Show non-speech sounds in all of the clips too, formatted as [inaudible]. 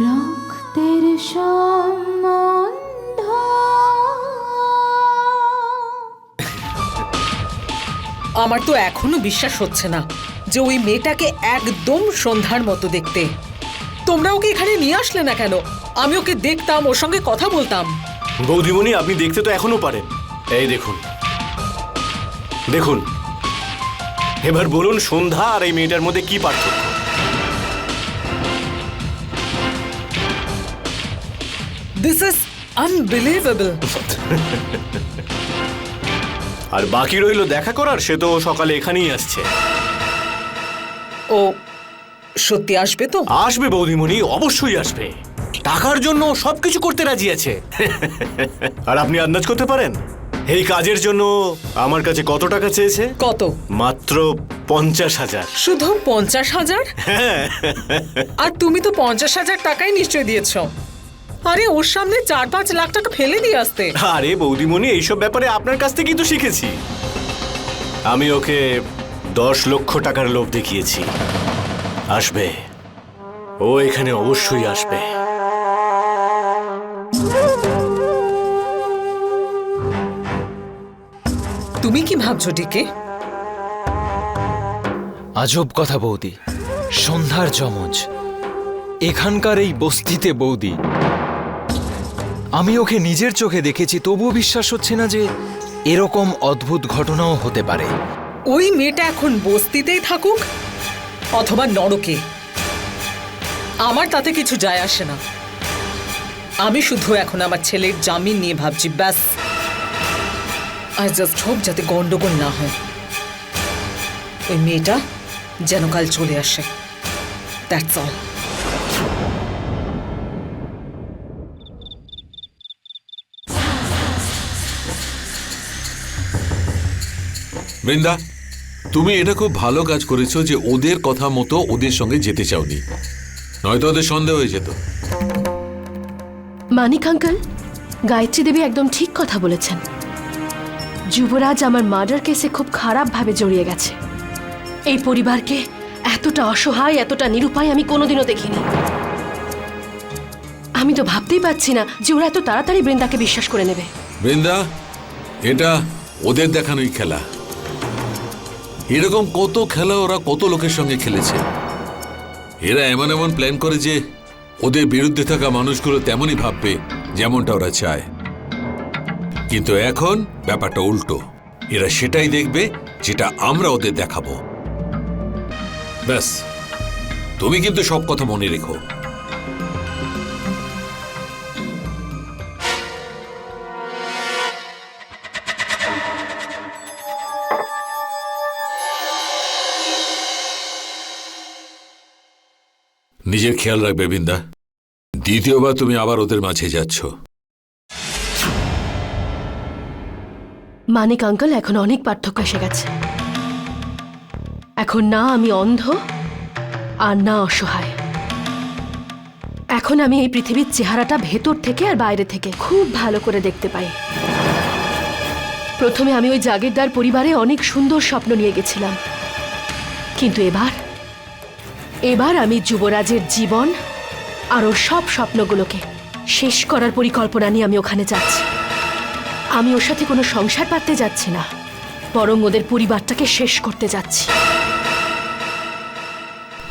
রক্তের সম্বন্ধ। আমার তো এখনও বিশ্বাস হচ্ছে না যে ওই মেয়েটাকে একদম সন্ধ্যার মতো দেখতে। তোমরা ওকে এখানে নিয়ে আসলে না কেন? আমি ওকে দেখতাম ওর সঙ্গে কথা বলতাম। বৌদিমণি আপনি দেখতে তো এখনও পারেন। এই দেখুন। দেখুন। এবার বলুন সন্ধ্যা আর এই মেয়েটার মধ্যে কি পার্থক্য? দিস ইজ আনবিলিভেবল আর বাকি রইল দেখা করার সে তো সকালে এখানেই আসছে। ও সত্যি আসবে তো? আসবে বৌদিমণি অবশ্যই আসবে। টাকার জন্য সবকিছু করতে রাজি আছে। আর আপনি আন্দাজ করতে পারেন? এই কাজের জন্য আমার কাছে কত টাকা চেয়েছে? কত? মাত্র পঞ্চাশ হাজার। শুধু পঞ্চাশ হাজার? আর তুমি তো পঞ্চাশ হাজার টাকাই নিশ্চয় দিয়েছ। আরে ওর সামনে চার পাঁচ লাখ টাকা ফেলে দিয়ে আসতে। আরে বৌদিমণি এইসব ব্যাপারে আপনার কাছ থেকেই তো শিখেছি। আমি ওকে দশ লক্ষ টাকার লোভ দেখিয়েছি। আসবে। ও এখানে অবশ্যই আসবে। তুমি কি ভাবছ ডিকে? আজব কথা বৌদি। সন্ধ্যার জমজ এখানকার এই বস্তিতে বৌদি আমি ওকে নিজের চোখে দেখেছি, তবুও বিশ্বাস হচ্ছে না যে এরকম অদ্ভুত ঘটনাও হতে পারে। ওই মেয়েটা এখন বস্তিতেই থাকুক অথবা নরকে। আমার তাতে কিছু যায় আসে না। আমি শুধু এখন আমার ছেলের জামিন নিয়ে ভাবছি, ব্যাস। আর জাস্ট হোপ যাতে গন্ডগোল না হয়। ওই মেয়েটা যেন কাল চলে আসে। দ্যাটস অল বৃন্দা তুমি এটা খুব ভালো কাজ করেছ যে ওদের কথা মতো ওদের সঙ্গে যেতে চাওনি। নয়তো ওদের সন্দেহ হয়ে যেত। মানিক আঙ্কেল গায়ত্রী দেবী একদম ঠিক কথা বলেছেন। যুবরাজ আমার মার্ডার কেসে খুব খারাপভাবে জড়িয়ে গেছে। এই পরিবারকে এতটা অসহায় এতটা নিরুপায় আমি কোনোদিনও দেখিনি। আমি তো ভাবতেই পারছি না যে ওরা এত তাড়াতাড়ি বৃন্দাকে বিশ্বাস করে নেবে। বৃন্দা এটা ওদের দেখানোই খেলা। এরকম কত খেলা ওরা কত লোকের সঙ্গে খেলেছে। এরা এমন এমন প্ল্যান করে যে ওদের বিরুদ্ধে থাকা মানুষগুলো তেমনই ভাববে যেমনটা ওরা চায়। কিন্তু এখন ব্যাপারটা উল্টো। এরা সেটাই দেখবে যেটা আমরা ওদের দেখাবো। ব্যাস, তুমি কিন্তু সব কথা মনে রেখো। নিজের খেয়াল রাখবে বিন্দা। দ্বিতীয়বার তুমি আবার ওদের মাঝে যাচ্ছ। মানিক আঙ্কেল, এখন অনেক পার্থক্য এসে গেছে। এখন না আমি অন্ধ, আর না অসহায়। এখন আমি এই পৃথিবীর চেহারাটা ভেতর থেকে আর বাইরে থেকে খুব ভালো করে দেখতে পাই। প্রথমে আমি ওই জাগিরদার পরিবারে অনেক সুন্দর স্বপ্ন নিয়ে গেছিলাম। কিন্তু এবার এবার আমি যুবরাজের জীবন আর ওর সব স্বপ্নগুলোকে শেষ করার পরিকল্পনা নিয়ে আমি ওখানে যাচ্ছি। আমি ওর সাথে কোনো সংসার পাততে যাচ্ছি না বরং ওদের পরিবারটাকে শেষ করতে যাচ্ছি।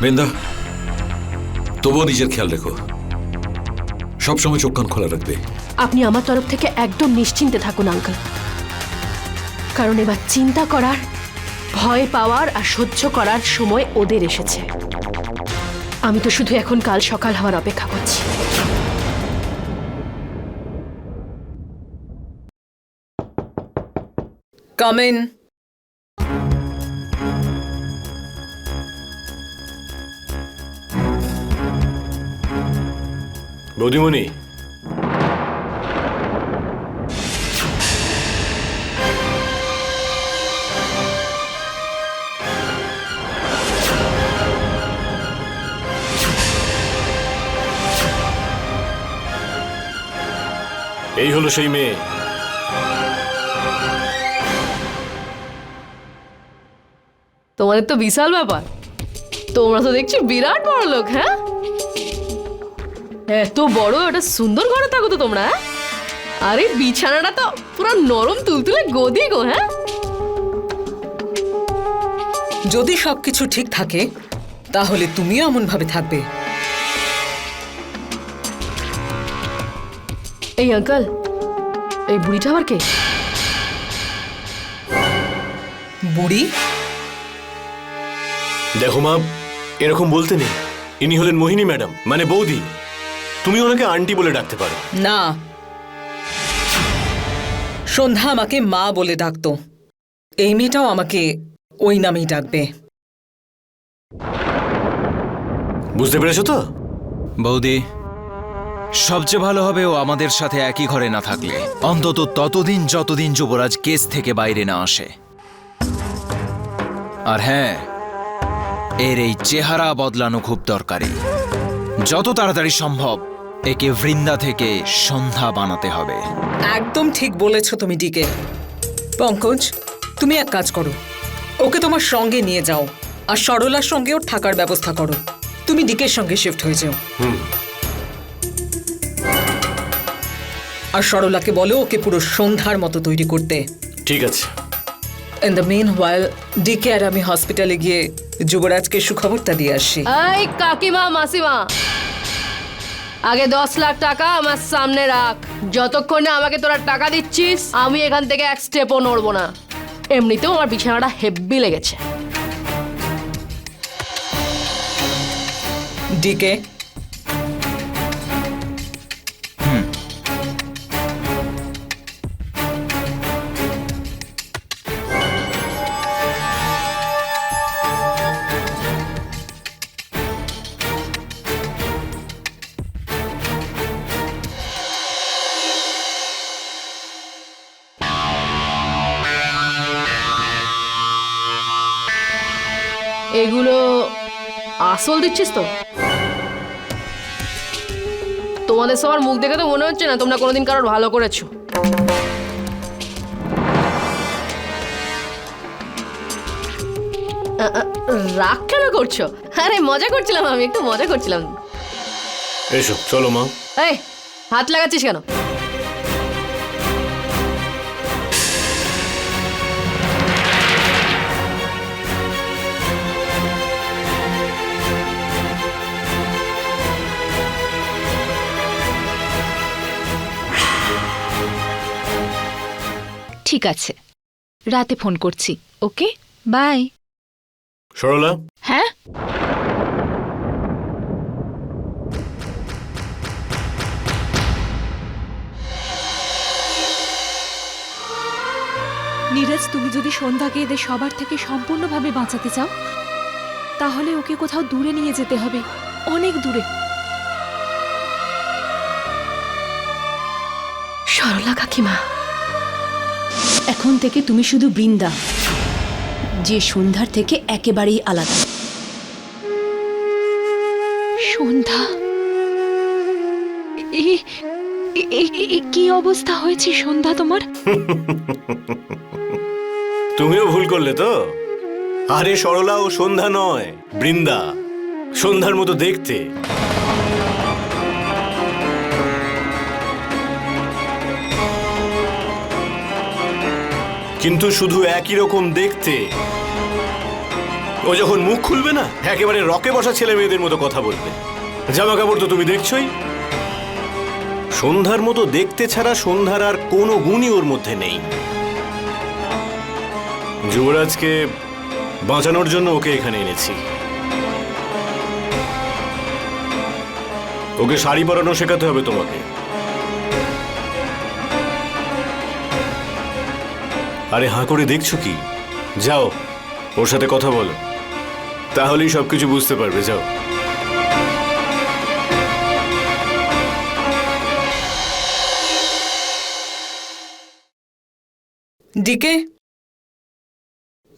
বৃন্দা তবুও নিজের খেয়াল রেখো। সবসময় চোখ কান খোলা রাখবে। আপনি আমার তরফ থেকে একদম নিশ্চিন্তে থাকুন আঙ্কেল। কারণ এবার চিন্তা করার ভয় পাওয়ার আর সহ্য করার সময় ওদের এসেছে। আমি তো শুধু এখন কাল সকাল হওয়ার অপেক্ষা করছি। কাম ইন বৌদিমণি এই হলো সেই মেয়ে। তোমাদের তো বিশাল ব্যাপার। তোমরা তো দেখছি বিরাট বড় লোক হ্যাঁ? এত বড় একটা সুন্দর ঘরে থাকো তো তোমরা হ্যাঁ? আরে বিছানাটা তো পুরো নরম তুলতুলে গদি গো হ্যাঁ? যদি সবকিছু ঠিক থাকে তাহলে তুমিও এমন ভাবে থাকবে। এই আঙ্কেল এই বুড়িটা আবার কে? বুড়ি? দেখো মা এরকম বলতে নেই। ইনি হলেন মোহিনী ম্যাডাম মানে বৌদি। তুমি ওনাকে আন্টি বলে ডাকতে পারো। না। সন্ধ্যা আমাকে মা বলে ডাকতো। এই মেয়েটাও আমাকে ওই নামেই ডাকবে। বুঝতে পেরেছ তো? বৌদি সবচেয়ে ভালো হবে ও আমাদের সাথে একই ঘরে না থাকলে। অন্তত ততদিন যতদিন যুবরাজ কেস থেকে বাইরে না আসে। আর হ্যাঁ এর এই চেহারা বদলানো খুব দরকারি। যত তাড়াতাড়ি সম্ভব একে বৃন্দা থেকে সন্ধ্যা বানাতে হবে। একদম ঠিক বলেছ তুমি ডিকে। পঙ্কজ তুমি এক কাজ করো। ওকে তোমার সঙ্গে নিয়ে যাও। আর সরলার সঙ্গেও থাকার ব্যবস্থা করো। তুমি ডিকের সঙ্গে শিফট হয়ে যাও। আর সরলাকে বলো ওকে পুরো সন্ধ্যার মতো তৈরি করতে। ঠিক আছে। In the meanwhile DK আর আমি হসপিটালে গিয়ে যুবরাজকে সুখবরটা দিয়ে আসি। এই কাকিমা মাসিমা আগে দশ লাখ টাকা আমার সামনে রাখ। যতক্ষণ না আমাকে তোরা টাকা দিচ্ছিস আমি এখান থেকে এক স্টেপও নড়বো না। এমনিতেও আমার বিছানাটা হেব্বি লেগেছে। ডিকে এগুলো আসল দিচ্ছিস তো? তোমাদের সবার মুখ দেখে তো মনে হচ্ছে না তোমরা কোনোদিন কারোর ভালো করেছ। রাগ কেন করছ? আরে মজা করছিলাম আমি একটু মজা করছিলাম। এসো চলো মা। এই হাত লাগাচ্ছিস কেন? ঠিক আছে। রাতে ফোন করছি ওকে? বাই। সরলা? হ্যাঁ? নীরজ তুমি যদি সন্ধ্যাকে এদের সবার থেকে সম্পূর্ণভাবে বাঁচাতে চাও তাহলে ওকে কোথাও দূরে নিয়ে যেতে হবে অনেক দূরে। সরলা কাকিমা এখন থেকে তুমি শুধু বৃন্দা। যে সন্ধ্যার থেকে একেবারেই আলাদা। সন্ধ্যা? কি অবস্থা হয়েছে সন্ধ্যা তোমার? [laughs] তুমিও ভুল করলে তো? আরে সরলা ও সন্ধ্যা নয় বৃন্দা। সন্ধ্যার মতো দেখতে। কিন্তু শুধু একই রকম দেখতে। ও যখন মুখ খুলবে না, একেবারে রকে বসা ছেলে মেয়েদের মতো কথা বলবে। জামা কাপড় তো তুমি দেখছোই। সন্ধ্যার মতো দেখতে ছাড়া সন্ধ্যার আর কোনো গুণই ওর মধ্যে নেই। যুবরাজকে বাঁচানোর জন্য ওকে এখানে এনেছি। ওকে শাড়ি পরানো শেখাতে হবে তোমাকে। আরে হাঁ করে দেখছ কি? যাও ওর সাথে কথা বলো। তাহলেই সবকিছু বুঝতে পারবে যাও। ডিকে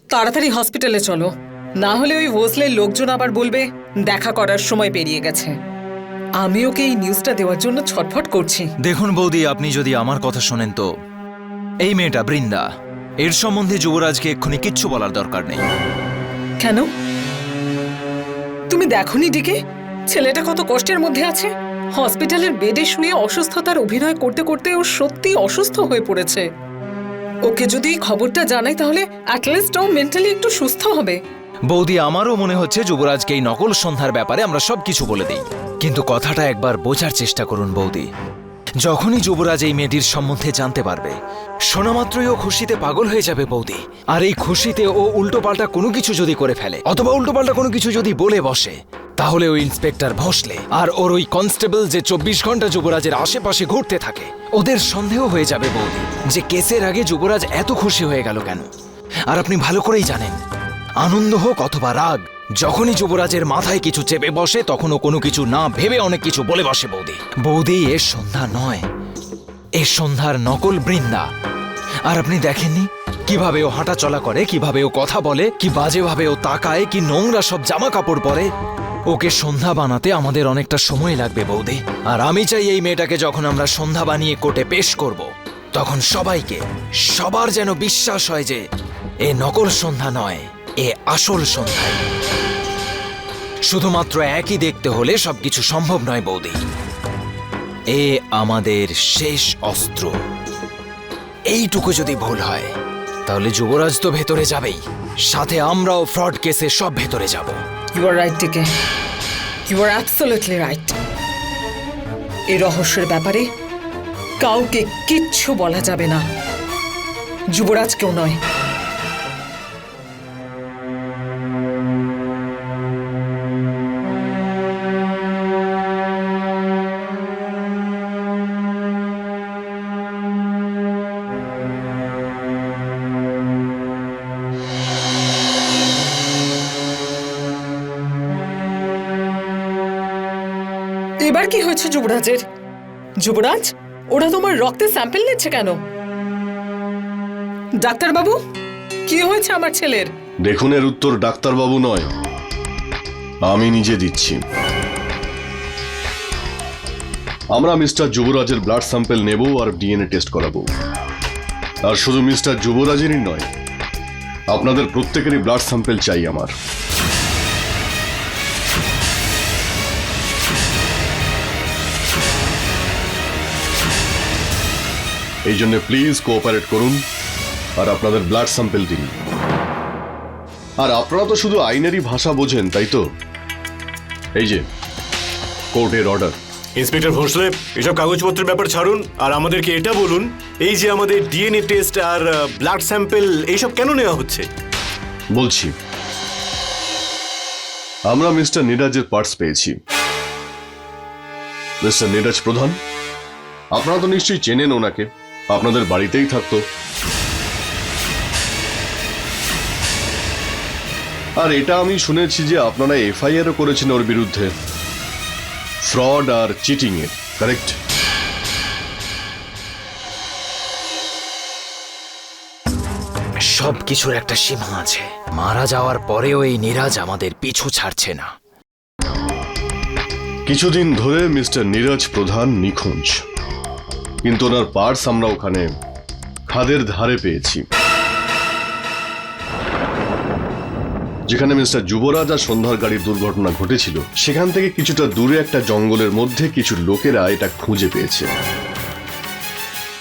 তাড়াতাড়ি হসপিটালে চলো। না হলে ওই ভোসলের লোকজন আবার বলবে দেখা করার সময় পেরিয়ে গেছে। আমি ওকে এই নিউজটা দেওয়ার জন্য ছটফট করছি। দেখুন বৌদি আপনি যদি আমার কথা শোনেন তো। এই মেয়েটা বৃন্দা। এর সম্বন্ধে যুবরাজকে এক্ষুনি কিচ্ছু বলার দরকার নেই। কেন? তুমি দেখনি ডিকে? ছেলেটা কত কষ্টের মধ্যে আছে। হসপিটালের বেডে শুয়ে অসুস্থতার অভিনয় করতে করতে ও সত্যি অসুস্থ হয়ে পড়েছে। ওকে যদি এই খবরটা জানাই তাহলে অ্যাটলিস্ট ও মেন্টালি একটু সুস্থ হবে। বৌদি আমারও মনে হচ্ছে যুবরাজকে এই নকল সন্ধ্যার ব্যাপারে আমরা সবকিছু বলে দিই। কিন্তু কথাটা একবার বোঝার চেষ্টা করুন বৌদি। যখনই যুবরাজ এই মেয়েটির সম্বন্ধে জানতে পারবে, শোনা মাত্রই ও খুশিতে পাগল হয়ে যাবে বৌদি। আর এই খুশিতে ও উল্টোপাল্টা কোনো কিছু যদি করে ফেলে, অথবা উল্টোপাল্টা কোনো কিছু যদি বলে বসে, তাহলে ওই ইন্সপেক্টর ভোসলে, আর ওর ওই কনস্টেবল যে চব্বিশ ঘণ্টা যুবরাজের আশেপাশে ঘুরতে থাকে, ওদের সন্দেহ হয়ে যাবে বৌদি, যে কেসের আগে যুবরাজ এত খুশি হয়ে গেল কেন? আর আপনি ভালো করেই জানেন, আনন্দ হোক অথবা রাগ যখনই যুবরাজের মাথায় কিছু চেপে বসে, তখনও কোনো কিছু না ভেবে অনেক কিছু বলে বসে বৌদি। বৌদি, এর সন্ধ্যা নয়। এর সন্ধ্যার নকল বৃন্দা। আর আপনি দেখেননি? কীভাবে ও হাঁটা চলা করে, কীভাবে ও কথা বলে, কি বাজেভাবে ও তাকায়, কি নোংরা সব জামা কাপড় পরে। ওকে সন্ধ্যা বানাতে আমাদের অনেকটা সময় লাগবে বৌদি। আর আমি চাই এই মেয়েটাকে যখন আমরা সন্ধ্যা বানিয়ে কোর্টে পেশ করব, তখন সবাইকে, সবার যেন বিশ্বাস হয় যে, এ নকল সন্ধ্যা নয়, এ আসল সন্ধ্যায় শুধুমাত্র একই দেখতে হলে সবকিছু সম্ভব নয়, বৌদি। এ আমাদের শেষ অস্ত্র। এইটুকু যদি ভুল হয়, তাহলে যুবরাজ তো ভেতরে যাবেই। সাথে আমরাও ফ্রড কেসে সব ভেতরে যাব। You are right DK you are absolutely right এই রহস্যের ব্যাপারে কাউকে কিচ্ছু বলা যাবে না। যুবরাজকেও নয়। এবার কি হয়েছে যুবরাজের? যুবরাজ, ওরা তোমার রক্তের স্যাম্পেল নিচ্ছে কেন? ডাক্তারবাবু, কি হয়েছে আমার ছেলের? দেখুন এর উত্তর, ডাক্তারবাবু নয়। আমি নিজে দিচ্ছি। আমরা মিস্টার যুবরাজের ব্লাড স্যাম্পল নেব আর ডিএনএ টেস্ট করাবো। আর শুধু মিস্টার যুবরাজেরই নয়, আপনাদের প্রত্যেকেরই ব্লাড স্যাম্পেল চাই আমার। এই জন্য প্লিজ কোঅপারেট করুন আর আপনাদের ব্লাড স্যাম্পল দিন। আর আপনারা তো শুধু আইনেরই ভাষা বোঝেন তাই তো? এই যে কোর্টের অর্ডার ইন্সপেক্টর ভোসলে এসব কাগজপত্রের ব্যাপার ছাড়ুন আর আমাদেরকে এটা বলুন এই যে আমাদের ডিএনএ টেস্ট আর ব্লাড স্যাম্পল এইসব কেন নেওয়া হচ্ছে? বলছি আমরা মিস্টার নিরাজের পার্টস পেয়েছি। মিস্টার নিরাজ প্রধান আপনারা তো নিশ্চয়ই চেনেন ওনাকে। আপনাদের বাড়িতেই থাকতো। আর এটা আমি শুনেছি যে আপনারা এফআইআরও করেছেন ওর বিরুদ্ধে। ফ্রড আর চিটিং এর কারেক্ট? সব কিছুর একটা সীমা আছে। মারা যাওয়ার পরেও এই নিরাজ আমাদের পিছু ছাড়ছে না। কিছুদিন ধরে মিস্টার নীরজ প্রধান নিখোঁজ। কিন্তু ওনার পার্স আমরা ওখানে খাদের ধারে পেয়েছি। যেখানে মিস্টার যুবরাজ আর সন্ধ্যার গাড়ির দুর্ঘটনা ঘটেছিল, সেখান থেকে কিছুটা দূরে একটা জঙ্গলের মধ্যে কিছু লোকেরা এটা খুঁজে পেয়েছে।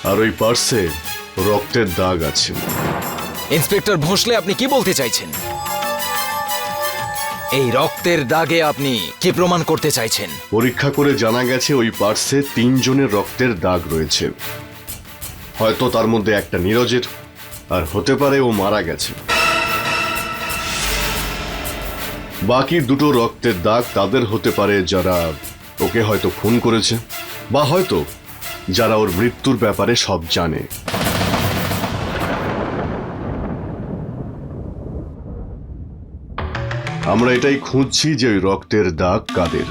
আর ওই পার্সে রক্তের দাগ আছে। ইন্সপেক্টর ভোসলে আপনি কি বলতে চাইছেন? এই রক্তের দাগে আপনি কি প্রমাণ করতে চাইছেন? পরীক্ষা করে জানা গেছে ওই পার্সে তিনজনের রক্তের দাগ রয়েছে। হয়তো তার মধ্যে একটা নীরজের, আর হতে পারে ও মারা গেছে। বাকি দুটো রক্তের দাগ তাদের হতে পারে যারা ওকে হয়তো খুন করেছে, বা হয়তো যারা ওর মৃত্যুর ব্যাপারে সব জানে। আমরা এটাই খুঁজছি যে ওই রক্তের দাগ কাদের।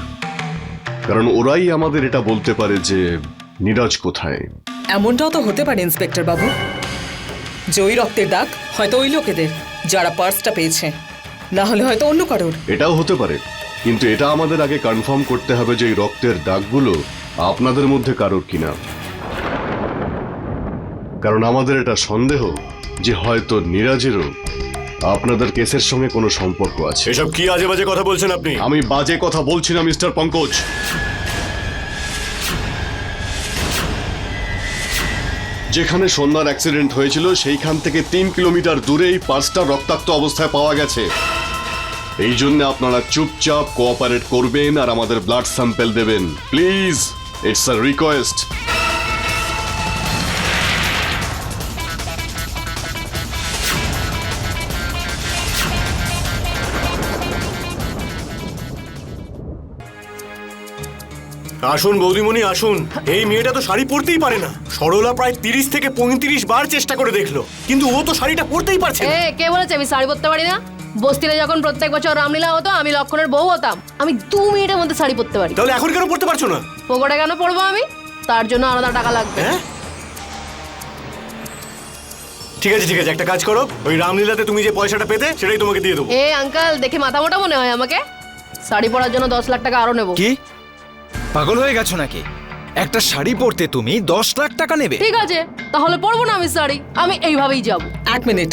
কারণ ওরাই আমাদের এটা বলতে পারে যে নীরজ কোথায়। এমনটাও তো হতে পারে ইন্সপেক্টর বাবু। যে ওই রক্তের দাগ হয়তো ওই লোকেদের যারা পার্সটা পেয়েছে। না হলে হয়তো অন্য কারোর। এটাও হতে পারে। কিন্তু এটা আমাদের আগে কনফার্ম করতে হবে যে এই রক্তের দাগগুলো আপনাদের মধ্যে কারোর কিনা। কারণ আমাদের এটা সন্দেহ যে হয়তো নীরাজেরও আপনাদের কেসের সঙ্গে কোনো সম্পর্ক আছে? এসব কি আজে বাজে কথা বলছেন আপনি? আমি বাজে কথা বলছি না মিস্টার পঙ্কজ। যেখানে সন্ধ্যার অ্যাক্সিডেন্ট হয়েছিল সেইখান থেকে তিন কিলোমিটার দূরে এই পার্সটা রক্তাক্ত অবস্থায় পাওয়া গেছে। এই জন্য আপনারা চুপচাপ কোঅপারেট করবেন আর আমাদের ব্লাড স্যাম্পেল দেবেন। প্লিজ ইটস আ রিকোয়েস্ট আসুন বৌদিমণি আসুন। এই মেয়েটা তো শাড়ি পরতেই পারে না। সরলা প্রায় তিরিশ থেকে পঁয়ত্রিশ বার চেষ্টা করে দেখল কিন্তু ও তো শাড়িটা পরতেই পারছে না। এ কে বলেছে? আমি শাড়ি পরতে পারি না। বস্তিতে যখন প্রত্যেক বছর রামলীলা হতো আমি লক্ষণের বউ হতাম। আমি দু মিনিটের মধ্যে শাড়ি পরতে পারি। তাহলে এখন কেন পড়তে পারছ না? পকোড়া কেন পরবো আমি? তার জন্য আলাদা টাকা লাগবে। হ্যাঁ? ঠিক আছে ঠিক আছে একটা কাজ করো। ওই রামলীলাতে তুমি যে পয়সাটা পেতে সেটাই তোমাকে দিয়ে দেবো। এ আঙ্কাল দেখে মাথা মোটা মনে হয় আমাকে? শাড়ি পরার জন্য দশ লাখ টাকা আরও নেব। কি? পাগল হয়ে গেছো নাকি? একটা শাড়ি পরতে তুমি দশ লাখ টাকা নেবে। ঠিক আছে তাহলে পরবো না আমি শাড়ি। আমি এইভাবেই যাব। এক মিনিট।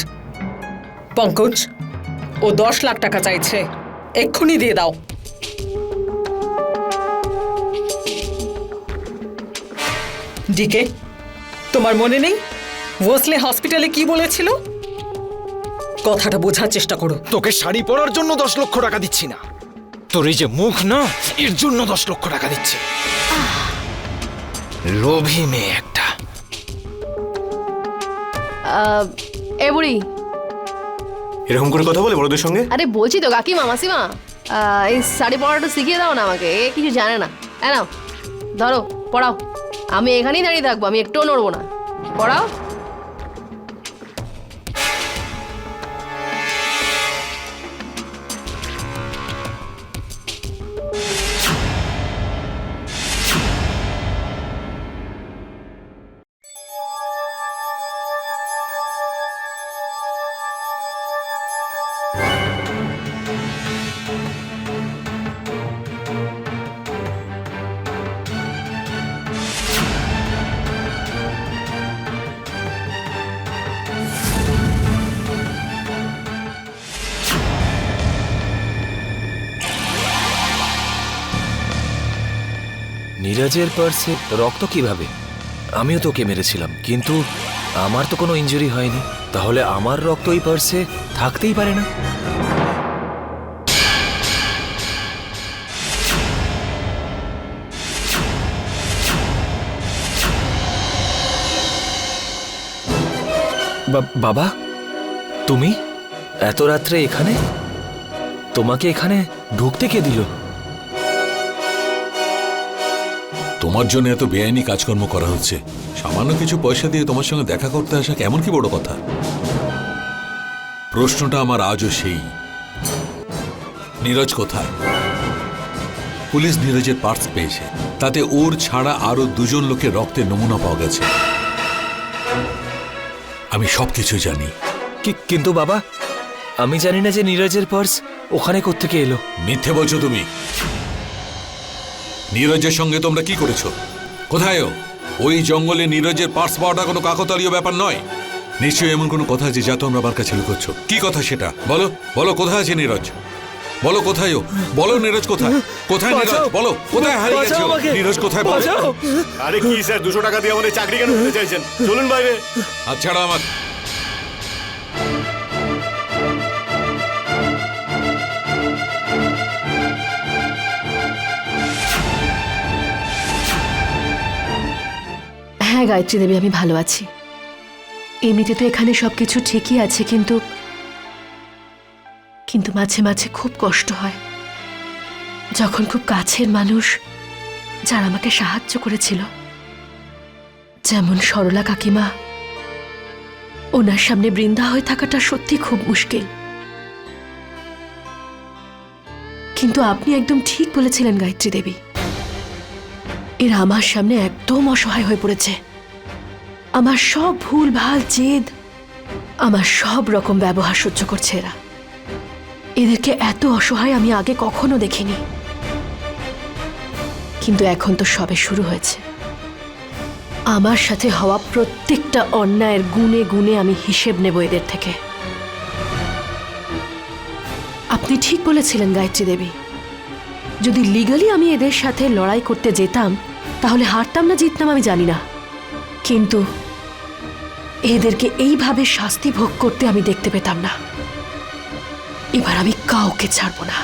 পঙ্কজ ও দশ লাখ টাকা চাইছে। এক্ষুনি দিয়ে দাও। ডিকে তোমার মনে নেই? ভোসলে হসপিটালে কি বলেছিল? কথাটা বোঝার চেষ্টা করো। তোকে শাড়ি পরার জন্য দশ লক্ষ টাকা দিচ্ছি না। তোর এই যে মুখ না এর জন্য দশ লক্ষ টাকা দিচ্ছে। লোভী মেয়ে একটা। আহ, এ বুড়ি। এরকম করে কথা বলে বড়দের সঙ্গে? আরে বলছি তো কাকিমা মাসিমা। আহ, এই শাড়ি পরাটা শিখিয়ে দাও না আমাকে এ কিছু জানে না। হ্যাঁ নাও ধরো পড়াও আমি এখানেই দাঁড়িয়ে থাকব আমি একটুও নড়বো না। পড়াও নীরজের পার্সে রক্ত কীভাবে? আমিও তোকে মেরেছিলাম, কিন্তু আমার তো কোনো ইনজুরি হয়নি। তাহলে আমার রক্ত এই পার্সে থাকতেই পারে না। বাবা, তুমি? এত রাত্রে এখানে? তোমাকে এখানে ঢুকতে কে দিল? তোমার জন্য এত বেআইনি কাজকর্ম করা হচ্ছে। সামান্য কিছু পয়সা দিয়ে তোমার সঙ্গে দেখা করতে আসা কেমন কি বড় কথা? প্রশ্নটা আমার আজও সেই। নীরজ কোথায়? পুলিশ নীরজের পার্টস পেয়েছে। তাতে ওর ছাড়া আরও দুজন লোকের রক্তের নমুনা পাওয়া গেছে। আমি সবকিছু জানি। কিন্তু বাবা আমি জানি না যে নীরজের পার্স ওখানে কোত্থেকে এলো। মিথ্যে বলছো তুমি? নীরজের সঙ্গে তোমরা কি করেছ? কোথায় ওই জঙ্গলে নীরজের পার্স পাওয়াটা কোনো কাকতালীয় ব্যাপার নয়। নিশ্চয়ই এমন কোনো কথা আছে যা তোমরা আমার কাছে লুকোচ্ছ। কি কথা সেটা? বলো বলো কোথায় আছে নীরজ? বলো কোথায় ও বলো নীরজ কোথায়? কোথায় নীরজ? বলো কোথায় হারিয়ে গেছে ও? নীরজ কোথায় বলো! আরে কি স্যার দুশো টাকা দিয়ে আমাদের চাকরি কেন চাইছেন? চলুন বাইরে। ছাড়া আমার হ্যাঁ গায়ত্রী দেবী? আমি ভালো আছি। এমনিতে তো এখানে সবকিছু ঠিকই আছে, কিন্তু কিন্তু মাঝে মাঝে খুব কষ্ট হয়। যখন খুব কাছের মানুষ যারা আমাকে সাহায্য করেছিল, যেমন সরলা কাকিমা, ওনার সামনে বৃন্দা হয়ে থাকাটা সত্যি খুব মুশকিল। কিন্তু আপনি একদম ঠিক বলেছিলেন গায়ত্রী দেবী। এরা আমার সামনে একদম অসহায় হয়ে পড়েছে। আমার সব ভুল, ভালো, জেদ, আমার সব রকম ব্যবহার সহ্য করছে এরা। এদেরকে এত অসহায় আমি আগে কখনো দেখিনি। কিন্তু এখন তো সবে শুরু হয়েছে। আমার সাথে হওয়া প্রত্যেকটা অন্যায়ের গুণে গুণে আমি হিসেব নেব এদের থেকে। আপনি ঠিক বলেছিলেন, গায়ত্রী দেবী। যদি লিগালি আমি এদের সাথে লড়াই করতে যেতাম, তাহলে হারতাম না, জিততাম আমি জানি না। কিন্তু এদেরকে এইভাবে শাস্তি ভোগ করতে আমি দেখতে পেতাম না। এবার আমি কাউকে ছাড়বো না।